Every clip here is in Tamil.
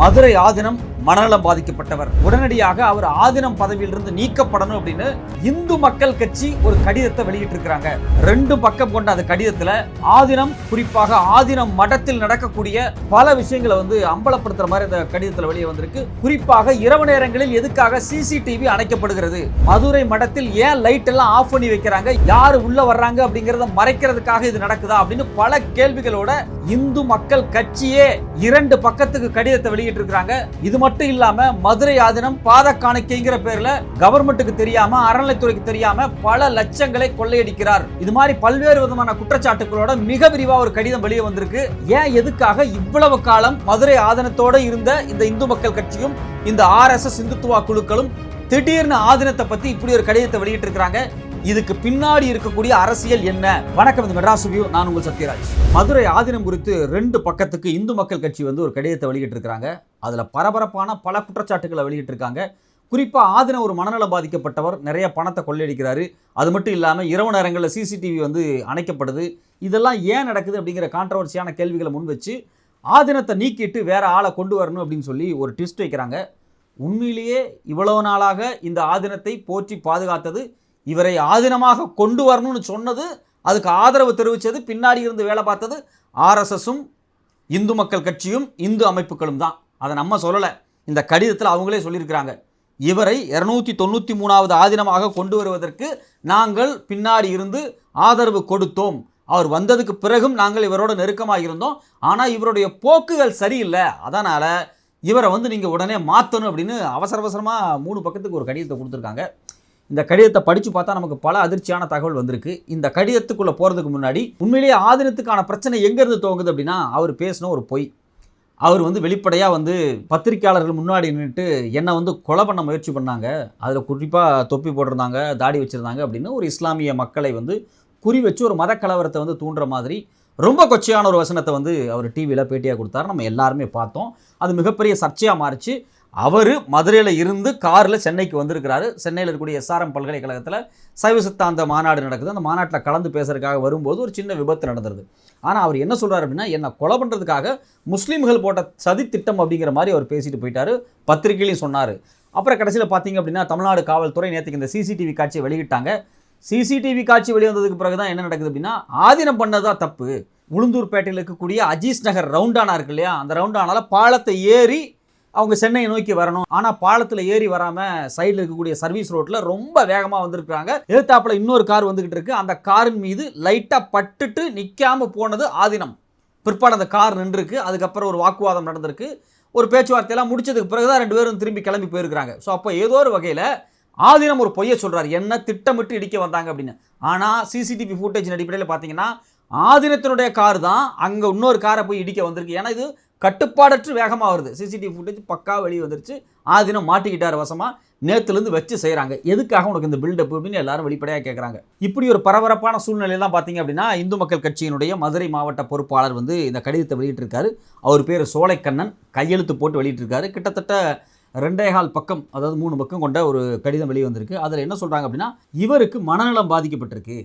மதுரை ஆதினம் மனநலம் பாதிக்கப்பட்டவர். உடனடியாக அவர் ஆதினம் பதவியிலிருந்து நீக்கப்படணும் அப்படின்னு இந்து மக்கள் கட்சி ஒரு கடிதத்தை வெளியிட்டிருக்கிறாங்க. ரெண்டு பக்கம் கொண்ட அந்த கடிதத்துல ஆதினம் குறிப்பாக ஆதினம் மடத்தில் நடக்கக்கூடிய பல விஷயங்களை வந்து அம்பலப்படுத்துற மாதிரி அந்த கடிதத்துல வெளியே வந்திருக்கு. குறிப்பாக இரவு நேரங்களில் எதுக்காக சிசிடிவி அணைக்கப்படுகிறது? மதுரை மடத்தில் ஏன் லைட் எல்லாம் ஆஃப் பண்ணி வைக்கிறாங்க? யாரு உள்ள வர்றாங்க அப்படிங்கறத மறைக்கிறதுக்காக இது நடக்குதா அப்படின்னு பல கேள்விகளோட இந்து மக்கள் கட்சியே இரண்டு பக்கத்துக்கு கடிதத்தை வெளியிட்டிருக்கிறாங்க. இது மட்டும் இல்லாம மதுரை ஆதினம் பாத காணிக்கைங்கிற பேர்ல கவர்மெண்ட்டுக்கு தெரியாம அறநிலைத்துறைக்கு தெரியாம பல லட்சங்களை கொள்ளையடிக்கிறார். இது மாதிரி பல்வேறு விதமான குற்றச்சாட்டுகளோட மிக விரிவா ஒரு கடிதம் வெளியே வந்திருக்கு. ஏன் எதுக்காக இவ்வளவு காலம் மதுரை ஆதனத்தோட இருந்த இந்த இந்து மக்கள் கட்சியும் இந்த ஆர்எஸ்எஸ் இந்துத்துவா குழுக்களும் திடீர்னு ஆதினத்தை பத்தி இப்படி ஒரு கடிதத்தை வெளியிட்டு இருக்கிறாங்க இதுக்கு பின்னாடி இருக்கக்கூடிய அரசியல் என்ன? வணக்கம் இந்த மெட்ராஸ் வியூ நான் உங்கள் சத்யராஜ். மதுரை ஆதீனம் குறித்து ரெண்டு பக்கத்துக்கு இந்து மக்கள் கட்சி வந்து ஒரு கடிதத்தை வெளியிட்டு அதில் பரபரப்பான பல குற்றச்சாட்டுகளை வெளியிட்டிருக்காங்க. குறிப்பாக குறிப்பா ஆதினம் ஒரு மனநலம் பாதிக்கப்பட்டவர் நிறைய பணத்தை கொள்ளையடிக்கிறாரு. அது மட்டும் இல்லாமல் இரவு நேரங்களில் சிசிடிவி வந்து அணைக்கப்படுது. இதெல்லாம் ஏன் நடக்குது அப்படிங்கிற கான்ட்ரவர்சியான கேள்விகளை முன் வச்சு ஆதினத்தை நீக்கிட்டு வேற ஆளை கொண்டு வரணும் அப்படின்னு சொல்லி ஒரு ட்விஸ்ட் வைக்கிறாங்க. உண்மையிலேயே இவ்வளவு நாளாக இந்த ஆதினத்தை போற்றி பாதுகாத்தது இவரை ஆதீனமாக கொண்டு வரணும்னு சொன்னது அதுக்கு ஆதரவு தெரிவித்தது பின்னாடி இருந்து வேலை பார்த்தது ஆர்எஸ்எஸும் இந்து மக்கள் கட்சியும் இந்து அமைப்புகளும் தான். அதை நம்ம சொல்லலை. இந்த கடிதத்தில் அவங்களே சொல்லியிருக்கிறாங்க. இவரை இரநூத்தி தொண்ணூற்றி மூணாவது ஆதீனமாக கொண்டு வருவதற்கு நாங்கள் பின்னாடி இருந்து ஆதரவு கொடுத்தோம். அவர் வந்ததுக்கு பிறகும் நாங்கள் இவரோட நெருக்கமாக இருந்தோம். ஆனால் இவருடைய போக்குகள் சரியில்லை. அதனால் இவரை வந்து நீங்கள் உடனே மாற்றணும் அப்படின்னு அவசர அவசரமாக மூணு பக்கத்துக்கு ஒரு கடிதத்தை கொடுத்துருக்காங்க. இந்த கடிதத்தை படித்து பார்த்தா நமக்கு பல அதிர்ச்சியான தகவல் வந்திருக்கு. இந்த கடிதத்துக்குள்ளே போகிறதுக்கு முன்னாடி உண்மையிலேயே ஆதீனத்துக்கான பிரச்சனை எங்கேருந்து துவங்குது அப்படின்னா அவர் பேசின ஒரு பொய். அவர் வந்து வெளிப்படையாக வந்து பத்திரிக்கையாளர்கள் முன்னாடி நின்றுட்டு என்னை வந்து கொலை பண்ண முயற்சி பண்ணாங்க. அதில் குறிப்பாக தொப்பி போட்டிருந்தாங்க தாடி வச்சுருந்தாங்க அப்படின்னு ஒரு இஸ்லாமிய மக்களை வந்து குறி வச்சு ஒரு மத கலவரத்தை வந்து தூண்டுற மாதிரி ரொம்ப கொச்சையான ஒரு வசனத்தை வந்து அவர் டிவியில் பேட்டியாக கொடுத்தாரு. நம்ம எல்லாருமே பார்த்தோம். அது மிகப்பெரிய சர்ச்சையாக மாறிச்சு. அவர் மதுரையில் இருந்து காரில் சென்னைக்கு வந்திருக்கிறாரு. சென்னையில் இருக்கக்கூடிய எஸ்ஆர்எம் பல்கலைக்கழகத்தில் சைவ சித்தாந்த மாநாடு நடக்குது. அந்த மாநாட்டில் கலந்து பேசுறதுக்காக வரும்போது ஒரு சின்ன விபத்து நடந்துருது. ஆனால் அவர் என்ன சொல்கிறார் அப்படின்னா என்னை கொலை பண்ணுறதுக்காக முஸ்லீம்கள் போட்ட சதி திட்டம் அப்படிங்கிற மாதிரி அவர் பேசிட்டு போயிட்டார். பத்திரிகையிலையும் சொன்னார். அப்புறம் கடைசியில் பார்த்தீங்க அப்படின்னா தமிழ்நாடு காவல்துறை நேற்றுக்கு இந்த சிசிடிவி காட்சியை வெளியிட்டாங்க. சிசிடிவி காட்சி வெளிவந்ததுக்கு பிறகு தான் என்ன நடக்குது அப்படின்னா ஆதீனம் பண்ணதா தப்பு. உளுந்தூர்பேட்டையில் இருக்கக்கூடிய அஜீஸ் நகர் ரவுண்டானா இருக்கு இல்லையா? அந்த ரவுண்டானால பாலத்தை ஏறி அவங்க சென்னையை நோக்கி வரணும். ஆனால் பாலத்தில் ஏறி வராமல் சைடில் இருக்கக்கூடிய சர்வீஸ் ரோட்டில் ரொம்ப வேகமாக வந்திருக்கிறாங்க. எழுத்தாப்பில் இன்னொரு கார் வந்துக்கிட்டு இருக்கு. அந்த காரின் மீது லைட்டாக பட்டுட்டு நிற்காமல் போனது ஆதினம். பிற்பாடு அந்த கார் நின்றுருக்கு. அதுக்கப்புறம் ஒரு வாக்குவாதம் நடந்திருக்கு. ஒரு பேச்சுவார்த்தையெல்லாம் முடிச்சதுக்கு பிறகு தான் ரெண்டு பேரும் திரும்பி கிளம்பி போயிருக்கிறாங்க. ஸோ அப்போ ஏதோ ஒரு வகையில் ஆதீனம் ஒரு பொய்யை சொல்கிறார் என்ன திட்டமிட்டு இடிக்க வந்தாங்க? அப்படின்னு. ஆனால் சிசிடிவி ஃபுட்டேஜின் அடிப்படையில் பார்த்தீங்கன்னா ஆதீனத்தினுடைய கார் தான் அங்கே இன்னொரு காரை போய் இடிக்க வந்திருக்கு. ஏன்னா இது கட்டுப்பாடற்று வேகமாக வருது. சிசிடிவி ஃபுட்டேஜ் பக்கா வெளியே வந்துருச்சு. ஆதினம் மாட்டிக்கிட்டார் வசமாக நேற்றுலேருந்து வச்சு செய்கிறாங்க எதுக்காக உனக்கு இந்த பில்டப் அப்படின்னு எல்லாரும் வெளிப்படையாக கேட்குறாங்க இப்படி ஒரு பரபரப்பான சூழ்நிலையெல்லாம் பார்த்தீங்க அப்படின்னா இந்து மக்கள் கட்சியினுடைய மதுரை மாவட்ட பொறுப்பாளர் வந்து இந்த கடிதத்தை வெளியிட்டிருக்காரு. அவர் பேர் சோலைக்கண்ணன். கையெழுத்து போட்டு வெளியிட்டிருக்காரு. கிட்டத்தட்ட ரெண்டே கால் பக்கம் அதாவது மூணு பக்கம் கொண்ட ஒரு கடிதம் வெளியே வந்திருக்கு அதில் என்ன சொல்கிறாங்க அப்படின்னா இவருக்கு மனநலம் பாதிக்கப்பட்டிருக்கு.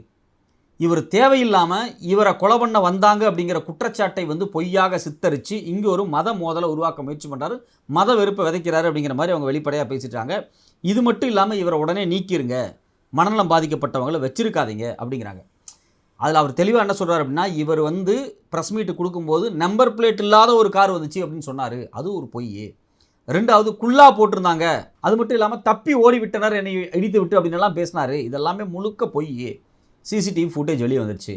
இவர் தேவையில்லாமல் இவரை கொலை பண்ண வந்தாங்க அப்படிங்கிற குற்றச்சாட்டை வந்து பொய்யாக சித்தரித்து இங்கே ஒரு மத மோதலை உருவாக்க முயற்சி பண்ணுறாரு மத வெறுப்பை விதைக்கிறாரு அப்படிங்கிற மாதிரி அவங்க வெளிப்படையாக பேசிட்டாங்க. இது மட்டும் இல்லாமல் இவரை உடனே நீக்கிருங்க. மனநலம் பாதிக்கப்பட்டவங்களை வச்சிருக்காதீங்க அப்படிங்கிறாங்க. அதில் அவர் தெளிவாக என்ன சொல்கிறார் அப்படின்னா இவர் வந்து ப்ரெஸ் மீட்டு கொடுக்கும்போது நம்பர் பிளேட் இல்லாத ஒரு கார் வந்துச்சு அப்படின்னு சொன்னார். அது ஒரு பொய் ரெண்டாவது குல்லா போட்டிருந்தாங்க. அது மட்டும் இல்லாமல் தப்பி ஓடி விட்டனர் என்னை இடித்து விட்டு அப்படின்னு எல்லாம் பேசினார். இதெல்லாமே முழுக்க பொய் சிசிடிவி ஃபுட்டேஜ் வெளியே வந்துடுச்சு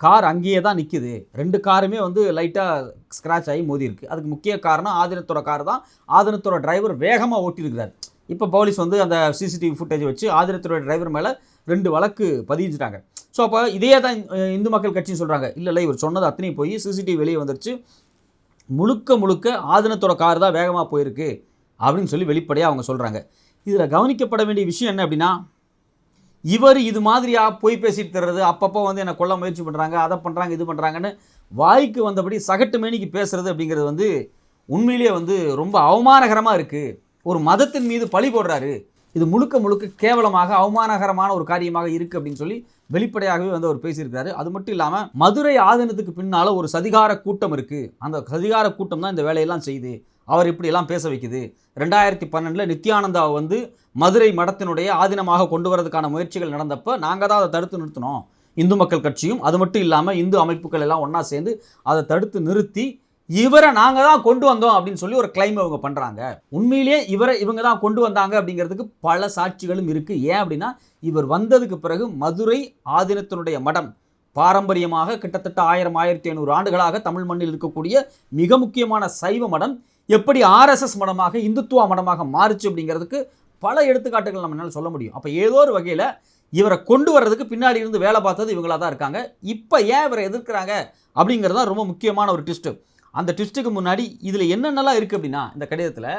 கார் அங்கேயே தான் நிற்கிது ரெண்டு காருமே வந்து லைட்டாக ஸ்க்ராட்ச் ஆகி மோதிருக்கு அதுக்கு முக்கிய காரணம் ஆதினத்தோட கார் தான். ஆதினத்தோட டிரைவர் வேகமாக ஓட்டியிருக்கிறார். இப்போ போலீஸ் வந்து அந்த சிசிடிவி ஃபுட்டேஜ் வச்சு ஆதினத்தோட டிரைவர் மேலே ரெண்டு வழக்கு பதிஞ்சிட்டாங்க. ஸோ அப்போ இதே தான் இந்து மக்கள் கட்சின்னு சொல்கிறாங்க இல்லை இல்லை இவர் சொன்னது அத்தனையும் போய் சிசிடிவி வெளியே வந்துருச்சு. முழுக்க முழுக்க ஆதினத்தோட கார் தான் வேகமாக போயிருக்கு அப்படின்னு சொல்லி வெளிப்படையாக அவங்க சொல்கிறாங்க இதில் கவனிக்கப்பட வேண்டிய விஷயம் என்ன அப்படின்னா இவர் இது மாதிரியாக போய் பேசிட்டு தர்றது அப்பப்போ வந்து என்னை கொல்ல முயற்சி பண்ணுறாங்க அதை பண்ணுறாங்க இது பண்ணுறாங்கன்னு வாய்க்கு வந்தபடி சகட்டு மேனிக்கு பேசுறது அப்படிங்கிறது வந்து உண்மையிலேயே வந்து ரொம்ப அவமானகரமாக இருக்குது ஒரு மதத்தின் மீது பழி போடுறாரு. இது முழுக்க முழுக்க கேவலமாக அவமானகரமான ஒரு காரியமாக இருக்குது அப்படின்னு சொல்லி வெளிப்படையாகவே வந்து அவர் பேசியிருக்காரு அது மட்டும் இல்லாமல் மதுரை ஆதீனத்துக்கு பின்னால் ஒரு சதிகார கூட்டம் இருக்குது அந்த சதிகார கூட்டம் தான் இந்த வேலையெல்லாம் செய்யுது அவர் இப்படியெல்லாம் பேச வைக்குது. ரெண்டாயிரத்தி பன்னெண்டில் நித்யானந்தாவை வந்து மதுரை மடத்தினுடைய ஆதீனமாக கொண்டு வரதுக்கான முயற்சிகள் நடந்தப்போ நாங்கள் தான் அதை தடுத்து நிறுத்தினோம். இந்து மக்கள் கட்சியும் அது மட்டும் இல்லாமல் இந்து அமைப்புகள் எல்லாம் ஒன்றா சேர்ந்து அதை தடுத்து நிறுத்தி இவரை நாங்கள் தான் கொண்டு வந்தோம் அப்படின்னு சொல்லி ஒரு கிளைம் அவங்க பண்ணுறாங்க உண்மையிலேயே இவரை இவங்க தான் கொண்டு வந்தாங்க அப்படிங்கிறதுக்கு பல சாட்சிகளும் இருக்குது ஏன் அப்படின்னா இவர் வந்ததுக்கு பிறகு மதுரை ஆதீனத்தினுடைய மடம் பாரம்பரியமாக கிட்டத்தட்ட ஆயிரம் ஆயிரத்தி ஐநூறு ஆண்டுகளாக தமிழ் மண்ணில் இருக்கக்கூடிய மிக முக்கியமான சைவ மடம். எப்படி ஆர்எஸ்எஸ் மடமாக இந்துத்துவ மடமாக மாறுச்சு அப்படிங்கிறதுக்கு பல எடுத்துக்காட்டுகள் நம்ம என்னால் சொல்ல முடியும். அப்போ ஏதோ ஒரு வகையில் இவரை கொண்டு வர்றதுக்கு பின்னாடி இருந்து வேலை பார்த்தது இவங்களாக தான் இருக்காங்க. இப்போ ஏன் இவரை எதிர்க்கிறாங்க அப்படிங்கிறது தான் ரொம்ப முக்கியமான ஒரு ட்விஸ்ட்டு அந்த ட்விஸ்ட்டுக்கு முன்னாடி இதில் என்னென்னலாம் இருக்குது அப்படின்னா இந்த கடிதத்தில்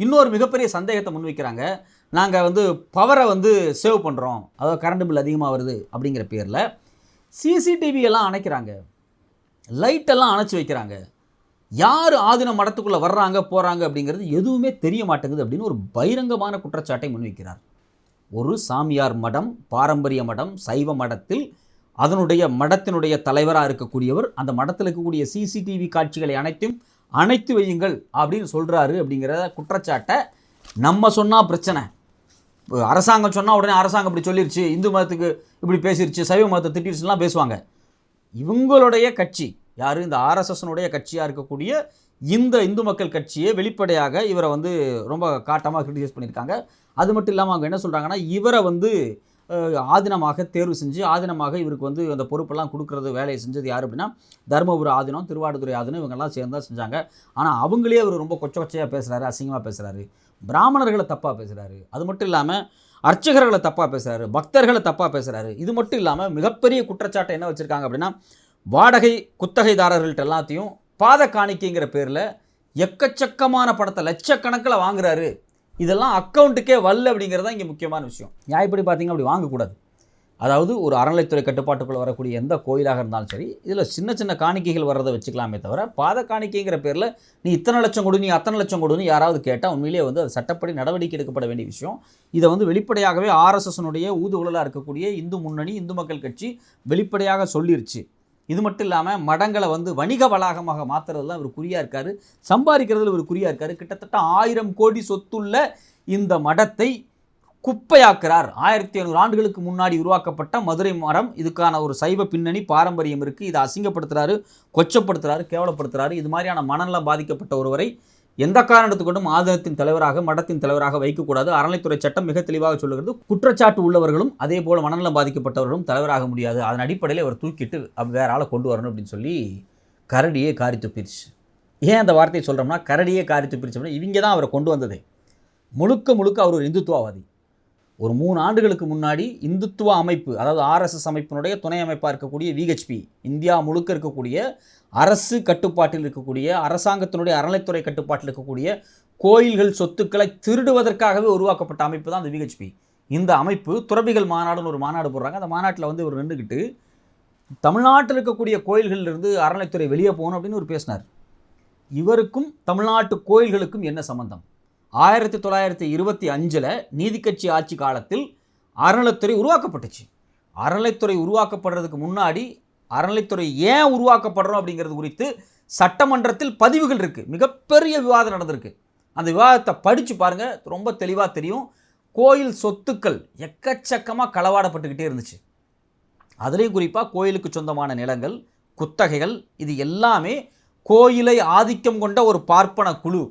இன்னொரு மிகப்பெரிய சந்தேகத்தை முன்வைக்கிறாங்க. நாங்கள் வந்து பவரை வந்து சேவ் பண்ணுறோம் அதாவது கரண்ட் பில் அதிகமாக வருது அப்படிங்கிற பேரில் சிசிடிவி எல்லாம் அணைக்கிறாங்க. லைட்டெல்லாம் அணைச்சி வைக்கிறாங்க. யார் ஆதின மடத்துக்குள்ளே வர்றாங்க போகிறாங்க அப்படிங்கிறது எதுவுமே தெரிய மாட்டேங்குது அப்படின்னு ஒரு பகிரங்கமான குற்றச்சாட்டை முன்வைக்கிறார். ஒரு சாமியார் மடம் பாரம்பரிய மடம் சைவ மடத்தில் அதனுடைய மடத்தினுடைய தலைவராக இருக்கக்கூடியவர் அந்த மடத்தில் இருக்கக்கூடிய சிசிடிவி காட்சிகளை அனைத்தும் அணைத்து வையுங்கள் அப்படின்னு சொல்கிறாரு அப்படிங்கிற குற்றச்சாட்டை நம்ம சொன்னால் பிரச்சனை. இப்போ அரசாங்கம் சொன்னால் உடனே அரசாங்கம் இப்படி சொல்லிருச்சு இந்து மதத்துக்கு இப்படி பேசிருச்சு சைவ மதத்தை திட்டிருச்சுலாம் பேசுவாங்க. இவங்களுடைய கட்சி யார்? இந்த ஆர்எஸ்எஸ்னுடைய கட்சியாக இருக்கக்கூடிய இந்த இந்து மக்கள் கட்சியை வெளிப்படையாக இவரை வந்து ரொம்ப காட்டமாக கிரிட்டிசைஸ் பண்ணியிருக்காங்க. அது மட்டும் இல்லாமல் அவங்க என்ன சொல்கிறாங்கன்னா இவரை வந்து ஆதீனமாக தேர்வு செஞ்சு ஆதீனமாக இவருக்கு வந்து அந்த பொறுப்பெல்லாம் கொடுக்கறது வேலையை செஞ்சது யார் அப்படின்னா தருமபுரி ஆதீனம் திருவாடுதுறை ஆதீனம் இவங்கெல்லாம் சேர்ந்து தான் செஞ்சாங்க. ஆனால் அவங்களே அவர் ரொம்ப கொச்ச கொச்சையாக பேசுகிறாரு அசிங்கமாக பேசுகிறாரு பிராமணர்களை தப்பாக பேசுகிறாரு அது மட்டும் இல்லாமல் அர்ச்சகர்களை தப்பாக பேசுகிறாரு பக்தர்களை தப்பாக பேசுகிறாரு இது மட்டும் இல்லாமல் மிகப்பெரிய குற்றச்சாட்டை என்ன வச்சுருக்காங்க அப்படின்னா வாடகை குத்தகைதாரர்கள்ட்ட எல்லாத்தையும் பாத காணிக்கைங்கிற பேரில் எக்கச்சக்கமான படத்தை லட்சக்கணக்கில் வாங்குறாரு. இதெல்லாம் அக்கௌண்ட்டுக்கே வரல அப்படிங்கிறது தான் இங்கே முக்கியமான விஷயம். நியாயப்படி பார்த்தீங்க அப்படி வாங்கக்கூடாது. அதாவது ஒரு அறநிலைத்துறை கட்டுப்பாட்டுக்குள்ளே வரக்கூடிய எந்த கோயிலாக இருந்தாலும் சரி இதில் சின்ன சின்ன காணிக்கைகள் வர்றதை வச்சுக்கலாமே தவிர பாத காணிக்கைங்கிற பேரில் நீ இத்தனை லட்சம் கொடு நீ அத்தனை லட்சம் கொடுன்னு யாராவது கேட்டால் உண்மையிலேயே வந்து அது சட்டப்படி நடவடிக்கை எடுக்கப்பட வேண்டிய விஷயம். இதை வந்து வெளிப்படையாகவே ஆர்எஸ்எஸ்னுடைய ஊதுகுழலாக இருக்கக்கூடிய இந்து முன்னணி இந்து மக்கள் கட்சி வெளிப்படையாக சொல்லிருச்சு. இது மட்டும் இல்லாமல் மடங்களை வந்து வணிக வளாகமாக மாற்றுறதுல இவர் குறியாக இருக்கார். சம்பாதிக்கிறதுல இவர் குறியாக இருக்கார். கிட்டத்தட்ட ஆயிரம் கோடி சொத்துள்ள இந்த மடத்தை குப்பையாக்குறார். ஆயிரத்தி ஐநூறு ஆண்டுகளுக்கு முன்னாடி உருவாக்கப்பட்ட மதுரை மரம். இதுக்கான ஒரு சைவ பின்னணி பாரம்பரியம் இருக்குது இதை அசிங்கப்படுத்துறாரு கொச்சப்படுத்துகிறாரு கேவலப்படுத்துகிறாரு இது மாதிரியான மனநலம் பாதிக்கப்பட்ட ஒருவரை எந்த காரணத்துக்கு கொண்டும் ஆதனத்தின் தலைவராக மடத்தின் தலைவராக வைக்கக்கூடாது? அறநிலைத்துறை சட்டம் மிக தெளிவாக சொல்லுகிறது. குற்றச்சாட்டு உள்ளவர்களும் அதே போல மனநலம் பாதிக்கப்பட்டவர்களும் தலைவராக முடியாது. அதன் அடிப்படையில் அவர் தூக்கிட்டு வேற ஆளை கொண்டு வரணும் அப்படின்னு சொல்லி கரடியே காரி துப்பிருச்சு ஏன் அந்த வார்த்தையை சொல்கிறோம்னா கரடியே காரி துப்பிருச்சு அப்படின்னா இவங்க தான் அவரை கொண்டு வந்ததே. முழுக்க முழுக்க அவர் ஒரு இந்துத்துவவாதி. ஒரு மூணு ஆண்டுகளுக்கு முன்னாடி இந்துத்துவ அமைப்பு அதாவது ஆர்எஸ்எஸ் அமைப்பினுடைய துணை அமைப்பாக இருக்கக்கூடிய விஹெச்பி இந்தியா முழுக்க இருக்கக்கூடிய அரசு கட்டுப்பாட்டில் இருக்கக்கூடிய அரசாங்கத்தினுடைய அறநிலைத்துறை கட்டுப்பாட்டில் இருக்கக்கூடிய கோயில்கள் சொத்துக்களை திருடுவதற்காகவே உருவாக்கப்பட்ட அமைப்பு தான் அந்த விஹெச்பி இந்த அமைப்பு துறவிகள் மாநாடுன்னு ஒரு மாநாடு போடுறாங்க. அந்த மாநாட்டில் வந்து இவர் நின்றுக்கிட்டு தமிழ்நாட்டில் இருக்கக்கூடிய கோயில்கள்ல இருந்து அறநிலைத்துறை வெளியே போகணும் அப்படின்னு ஒரு பேசினார். இவருக்கும் தமிழ்நாட்டு கோயில்களுக்கும் என்ன சம்பந்தம்? ஆயிரத்தி தொள்ளாயிரத்தி இருபத்தி அஞ்சில் நீதிக்கட்சி ஆட்சி காலத்தில் அறநிலைத்துறை உருவாக்கப்பட்டுச்சு. அறநிலைத்துறை உருவாக்கப்படுறதுக்கு முன்னாடி அறநிலைத்துறை ஏன் உருவாக்கப்படுறோம் அப்படிங்கிறது குறித்து சட்டமன்றத்தில் பதிவுகள் இருக்குது மிகப்பெரிய விவாதம் நடந்திருக்கு. அந்த விவாதத்தை படித்து பாருங்கள் ரொம்ப தெளிவாக தெரியும். கோயில் சொத்துக்கள் எக்கச்சக்கமாக களவாடப்பட்டுக்கிட்டே இருந்துச்சு. அதுலேயும் குறிப்பாக கோயிலுக்கு சொந்தமான நிலங்கள் குத்தகைகள் இது எல்லாமே கோயிலை ஆதிக்கம் கொண்ட ஒரு பார்ப்பன குழு.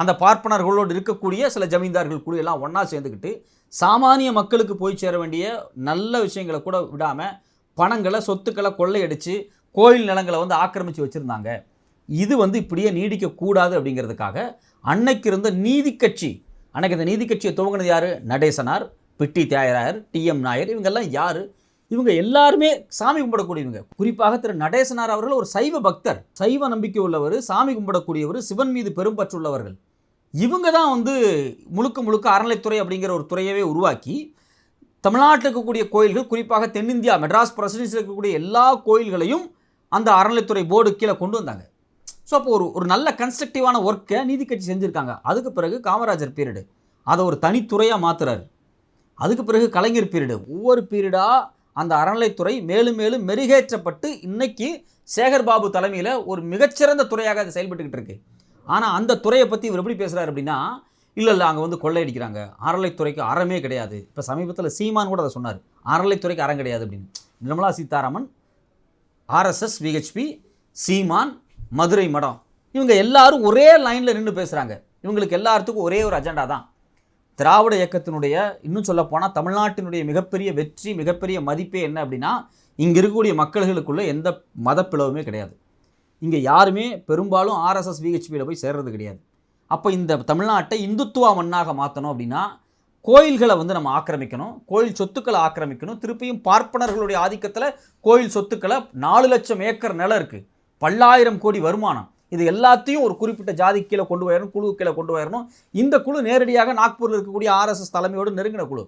அந்த பார்ப்பனர்களோடு இருக்கக்கூடிய சில ஜமீன்தார்கள் குழு எல்லாம் ஒன்றா சேர்ந்துக்கிட்டு சாமானிய மக்களுக்கு போய் சேர வேண்டிய நல்ல விஷயங்களை கூட விடாமல் பணங்களை சொத்துக்களை கொள்ளையடித்து கோயில் நிலங்களை வந்து ஆக்கிரமித்து வச்சுருந்தாங்க. இது வந்து இப்படியே நீடிக்கக்கூடாது அப்படிங்கிறதுக்காக அன்னைக்கு இருந்த நீதி கட்சி அன்னைக்கு இந்த நீதி கட்சியை துவங்கினது யார்? நடேசனார் பிட்டி தியாயராயர் டிஎம் நாயர் இவங்கெல்லாம் யார்? இவங்க எல்லாருமே சாமி கும்பிடக்கூடியவங்க. குறிப்பாக திரு நடேசனார் அவர்கள் ஒரு சைவ பக்தர். சைவ நம்பிக்கை உள்ளவர் சாமி கும்பிடக்கூடியவர் சிவன் மீது பெரும்பற்றுள்ளவர்கள் இவங்க தான் வந்து முழுக்க முழுக்க அறநிலைத்துறை அப்படிங்கிற ஒரு துறையவே உருவாக்கி தமிழ்நாட்டில் இருக்கக்கூடிய கோயில்கள் குறிப்பாக தென்னிந்தியா மெட்ராஸ் பிரசிடென்சியில் இருக்கக்கூடிய எல்லா கோயில்களையும் அந்த அறநிலைத்துறை போர்டு கீழே கொண்டு வந்தாங்க. ஸோ அப்போ ஒரு ஒரு நல்ல கன்ஸ்ட்ரக்டிவான ஒர்க்கை நீதி கட்சி செஞ்சுருக்காங்க. அதுக்கு பிறகு காமராஜர் பீரியடு அதை ஒரு தனித்துறையாக மாத்துறாரு. அதுக்கு பிறகு கலைஞர் பீரியடு ஒவ்வொரு பீரியடாக அந்த அறநிலைத்துறை மேலும் மேலும் மெருகேற்றப்பட்டு இன்னைக்கு சேகர் பாபு தலைமையில் ஒரு மிகச்சிறந்த துறையாக அது செயல்பட்டுக்கிட்டு இருக்குது ஆனால் அந்த துறையை பற்றி இவர் எப்படி பேசுகிறாரு அப்படின்னா இல்லை இல்லை அங்கே வந்து கொள்ளையடிக்கிறாங்க அறலைத்துறைக்கு அறமே கிடையாது. இப்போ சமீபத்தில் சீமான் கூட அதை சொன்னார். அறலைத்துறைக்கு அறம் கிடையாது அப்படின்னு. நிர்மலா சீதாராமன் ஆர்எஸ்எஸ் விஹெச்பி சீமான் மதுரை மடம். இவங்க எல்லாரும் ஒரே லைனில் நின்று பேசுகிறாங்க இவங்களுக்கு எல்லாத்துக்கும் ஒரே ஒரு அஜெண்டா தான். திராவிட இயக்கத்தினுடைய இன்னும் சொல்லப்போனால் தமிழ்நாட்டினுடைய மிகப்பெரிய வெற்றி மிகப்பெரிய மதிப்பே என்ன அப்படின்னா இங்கே இருக்கக்கூடிய மக்கள்களுக்குள்ளே எந்த மதப்பிளவுமே கிடையாது. இங்கே யாருமே பெரும்பாலும் ஆர்எஸ்எஸ் விஹெச்பியில் போய் சேர்றது கிடையாது. அப்போ இந்த தமிழ்நாட்டை இந்துத்துவா மண்ணாக மாற்றணும் அப்படின்னா கோயில்களை வந்து நம்ம ஆக்கிரமிக்கணும் கோயில் சொத்துக்களை ஆக்கிரமிக்கணும் திருப்பியும் பார்ப்பனர்களுடைய ஆதிக்கத்தில் கோயில் சொத்துக்களை நாலு லட்சம் ஏக்கர் நிலம் இருக்குது பல்லாயிரம் கோடி வருமானம். இது எல்லாத்தையும் ஒரு குறிப்பிட்ட ஜாதி கீழே கொண்டு வரணும் குழு கீழே கொண்டு வரணும் இந்த குழு நேரடியாக நாக்பூரில் இருக்கக்கூடிய ஆர்எஸ்எஸ் தலைமையோடு நெருங்கின குழு.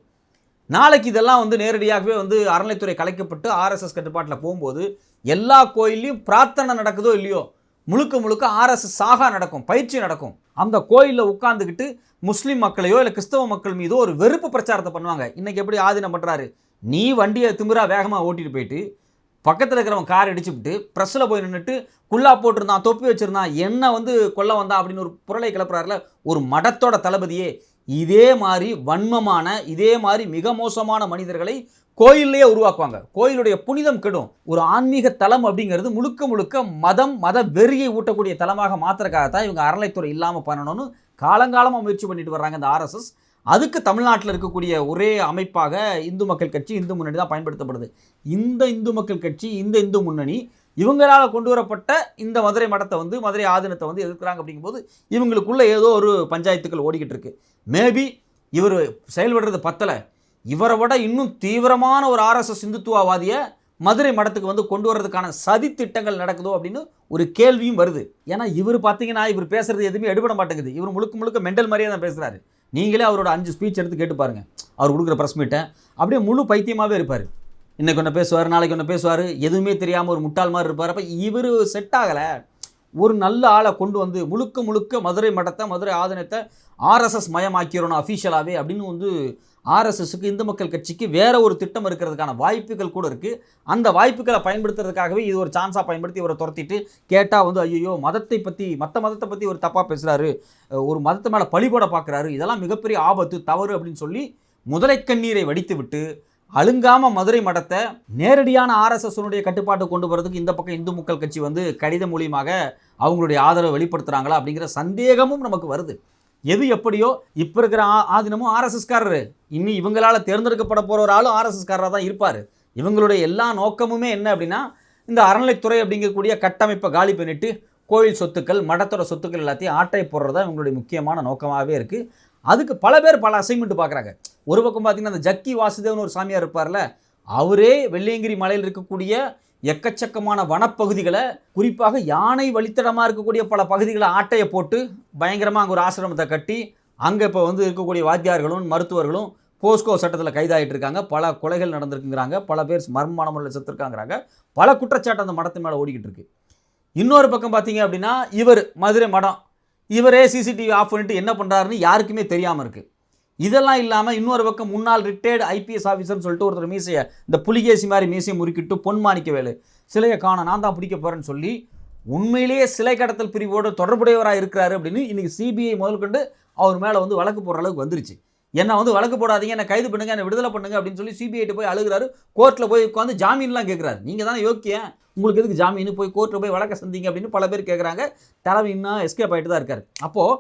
நாளைக்கு இதெல்லாம் வந்து நேரடியாகவே வந்து அறநிலைத்துறை கலைக்கப்பட்டு ஆர்எஸ்எஸ் கட்டுப்பாட்டில் போகும்போது எல்லா கோயில்லையும் பிரார்த்தனை நடக்குதோ இல்லையோ முழுக்க முழுக்க ஆர்எஸ்எஸ் சாகா நடக்கும் பயிற்சி நடக்கும். அந்த கோயிலில் உட்காந்துக்கிட்டு முஸ்லீம் மக்களையோ இல்லை கிறிஸ்தவ மக்கள் மீதோ ஒரு வெறுப்பு பிரச்சாரத்தை பண்ணுவாங்க. இன்றைக்கி எப்படி ஆதீனம் பண்ணுறாரு நீ வண்டியை திமிரா வேகமாக ஓட்டிகிட்டு போயிட்டு பக்கத்தில் இருக்கிறவன் கார் அடிச்சுவிட்டு ப்ரெஸ்ஸில் போய் நின்றுட்டு குல்லா போட்டிருந்தான் தொப்பி வச்சுருந்தான் என்ன வந்து கொல்ல வந்தான் அப்படின்னு ஒரு புரளை கிளப்புறாருல ஒரு மடத்தோட தளபதியே இதே மாதிரி வன்மமான இதே மாதிரி மிக மோசமான மனிதர்களை கோயில்லையே உருவாக்குவாங்க. கோயிலுடைய புனிதம் கெடும். ஒரு ஆன்மீக தலம் அப்படிங்கிறது முழுக்க முழுக்க மதம் மத வெறியை ஊட்டக்கூடிய தலமாக மாத்திரக்காகத்தான் இவங்க அறநிலைத்துறை இல்லாமல் பண்ணணும்னு காலங்காலமாக முயற்சி பண்ணிட்டு வர்றாங்க இந்த ஆர்எஸ்எஸ் அதுக்கு தமிழ்நாட்டில் இருக்கக்கூடிய ஒரே அமைப்பாக இந்து மக்கள் கட்சி இந்து முன்னணி தான் பயன்படுத்தப்படுது. இந்த இந்து மக்கள் கட்சி இந்த இந்து முன்னணி இவங்களால் கொண்டு வரப்பட்ட இந்த மதுரை மடத்தை வந்து மதுரை ஆதீனத்தை வந்து எதிர்க்கிறாங்க அப்படிங்கும்போது இவங்களுக்குள்ளே ஏதோ ஒரு பஞ்சாயத்துக்கள் ஓடிக்கிட்டு இருக்கு. மேபி இவர் செயல்படுறது பத்தலை. இவரை விட இன்னும் தீவிரமான ஒரு ஆர்எஸ்எஸ் இந்துத்துவவாதியை மதுரை மடத்துக்கு வந்து கொண்டு வர்றதுக்கான சதி திட்டங்கள் நடக்குதோ அப்படின்னு ஒரு கேள்வியும் வருது. ஏன்னா இவர் பார்த்தீங்கன்னா இவர் பேசுறது எதுவுமே எடுபட மாட்டேங்குது. இவர் முழுக்க முழுக்க மெண்டல் மாதிரியே தான் பேசுகிறாரு நீங்களே அவரோட அஞ்சு ஸ்பீச் எடுத்து கேட்டு பாருங்கள் அவர் கொடுக்குற ப்ரெஸ் மீட்டை அப்படியே முழு பைத்தியமாகவே இருப்பார். இன்னைக்கு ஒன்று பேசுவார் நாளைக்கு ஒன்று பேசுவார் எதுவுமே தெரியாமல் ஒரு முட்டாள் மாதிரி இருப்பார். அப்போ இவர் செட் ஆகலை. ஒரு நல்ல ஆளை கொண்டு வந்து முழுக்க முழுக்க மதுரை மடத்தை மதுரை ஆதீனத்தை ஆர்எஸ்எஸ் மயமாக்கிறோம் அஃபீஷியலாகவே அப்படின்னு வந்து ஆர்எஸ்எஸ்க்கு இந்து மக்கள் கட்சிக்கு வேற ஒரு திட்டம் இருக்கிறதுக்கான வாய்ப்புகள் கூட இருக்குது அந்த வாய்ப்புகளை பயன்படுத்துறதுக்காகவே இது ஒரு சான்ஸாக பயன்படுத்தி இவரை துரத்திட்டு கேட்டால் வந்து ஐயோ மதத்தை பற்றி மற்ற மதத்தை பற்றி ஒரு தப்பாக பேசுகிறாரு ஒரு மதத்தை மேலே பழிபோட பார்க்குறாரு இதெல்லாம் மிகப்பெரிய ஆபத்து தவறு அப்படின்னு சொல்லி முதலை கண்ணீரை வடித்து விட்டு அழுங்காம மதுரை மடத்தை நேரடியான ஆர்எஸ்எஸ்னுடைய கட்டுப்பாட்டு கொண்டு வரதுக்கு இந்த பக்கம் இந்து மக்கள் கட்சி வந்து கடிதம் மூலியமாக அவங்களுடைய ஆதரவை வெளிப்படுத்துகிறாங்களா அப்படிங்கிற சந்தேகமும் நமக்கு வருது. எது எப்படியோ இப்போ இருக்கிற ஆ ஆதினமும் ஆர்எஸ்எஸ்காரரு இன்னும் இவங்களால் தேர்ந்தெடுக்கப்பட போகிற ஒரு ஆளும் ஆர்எஸ்எஸ்காரராக தான் இருப்பார். இவங்களுடைய எல்லா நோக்கமுமே என்ன அப்படின்னா இந்த அறநிலைத்துறை அப்படிங்கக்கூடிய கட்டமைப்பை காலி பண்ணிட்டு கோயில் சொத்துக்கள் மடத்தோட சொத்துக்கள் எல்லாத்தையும் ஆட்டை போடுறது தான் இவங்களுடைய முக்கியமான நோக்கமாகவே இருக்குது அதுக்கு பல பேர் பல அசைன்மெண்ட் பார்க்குறாங்க. ஒரு பக்கம் பார்த்திங்கன்னா அந்த ஜக்கி வாசுதேவன் ஒரு சாமியார் இருப்பார்ல அவரே வெள்ளியங்கிரி மலையில் இருக்கக்கூடிய எக்கச்சக்கமான வனப்பகுதிகளை குறிப்பாக யானை வழித்தடமாக இருக்கக்கூடிய பல பகுதிகளை ஆட்டையை போட்டு பயங்கரமாக அங்கே ஒரு ஆசிரமத்தை கட்டி அங்கே இப்போ வந்து இருக்கக்கூடிய வாத்தியார்களும் மருத்துவர்களும் போஸ்கோ சட்டத்தில் கைதாகிட்டு இருக்காங்க. பல கொலைகள் நடந்திருக்குங்கிறாங்க. பல பேர் மர்மமான முறையில் செத்துருக்காங்கிறாங்க. பல குற்றச்சாட்டு அந்த மடத்து மேலே ஓடிக்கிட்டு இருக்கு. இன்னொரு பக்கம் பார்த்தீங்க அப்படின்னா இவர் மதுரை மடம் இவரே சிசிடிவி ஆஃப் பண்ணிட்டு என்ன பண்ணுறாருன்னு யாருக்குமே தெரியாமல் இருக்குது இதெல்லாம் இல்லாமல் இன்னொரு பக்கம் முன்னாள் ரிட்டையர்டு ஐபிஎஸ் ஆஃபீஸர்னு சொல்லிட்டு ஒருத்தர் மீசையை இந்த புலிகேசி மாதிரி மீசையை முறுக்கிட்டு பொன்மாணிக்க வேலு சிலையை காண நான் தான் பிடிக்க போகிறேன்னு சொல்லி உண்மையிலேயே சிலை கடத்தல் பிரிவோடு தொடர்புடையவராக இருக்கிறாரு அப்படின்னு இன்றைக்கி சிபிஐ முதல் கொண்டு அவர் மேலே வந்து வழக்கு போடுற அளவுக்கு வந்துருச்சு. என்ன வந்து வழக்கு போடாதீங்க என்ன கைது பண்ணுங்க என்ன விடுதலை பண்ணுங்க அப்படின்னு சொல்லி சிபிஐட்டு போய் அழுகிறாரு. கோர்ட்டில் போய் உட்காந்து ஜாமீன்லாம் கேட்குறாரு நீங்கள் தானே யோக்கியன் உங்களுக்கு எதுக்கு ஜாமீன்? போய் கோர்ட்டில் போய் வழக்க சந்திங்க அப்படின்னு பல பேர் கேட்குறாங்க தலைமை இன்னும் எஸ்கேப் ஆகிட்டு தான் இருக்கார். அப்போது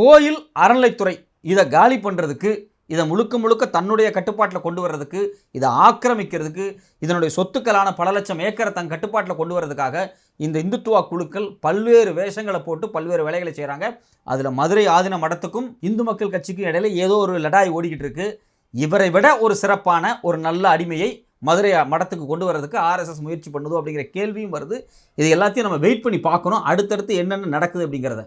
கோயில் அறநிலைத்துறை இதை காலி பண்ணுறதுக்கு இதை முழுக்க முழுக்க தன்னுடைய கட்டுப்பாட்டில் கொண்டு வர்றதுக்கு இதை ஆக்கிரமிக்கிறதுக்கு இதனுடைய சொத்துக்களான பல லட்சம் ஏக்கரை தன் கட்டுப்பாட்டில் கொண்டு வர்றதுக்காக இந்த இந்துத்துவா குழுக்கள் பல்வேறு வேஷங்களை போட்டு பல்வேறு வேலைகளை செய்கிறாங்க அதில் மதுரை ஆதின மடத்துக்கும் இந்து மக்கள் கட்சிக்கும் இடையில ஏதோ ஒரு லடாய் ஓடிக்கிட்டு இருக்கு. இவரை விட ஒரு சிறப்பான ஒரு நல்ல அடிமையை மதுரை மடத்துக்கு கொண்டு வரதுக்கு ஆர்எஸ்எஸ் முயற்சி பண்ணுதோ அப்படிங்கிற கேள்வியும் வருது. இது எல்லாத்தையும் நம்ம வெயிட் பண்ணி பார்க்கணும். அடுத்தடுத்து என்னென்ன நடக்குது அப்படிங்கிறத.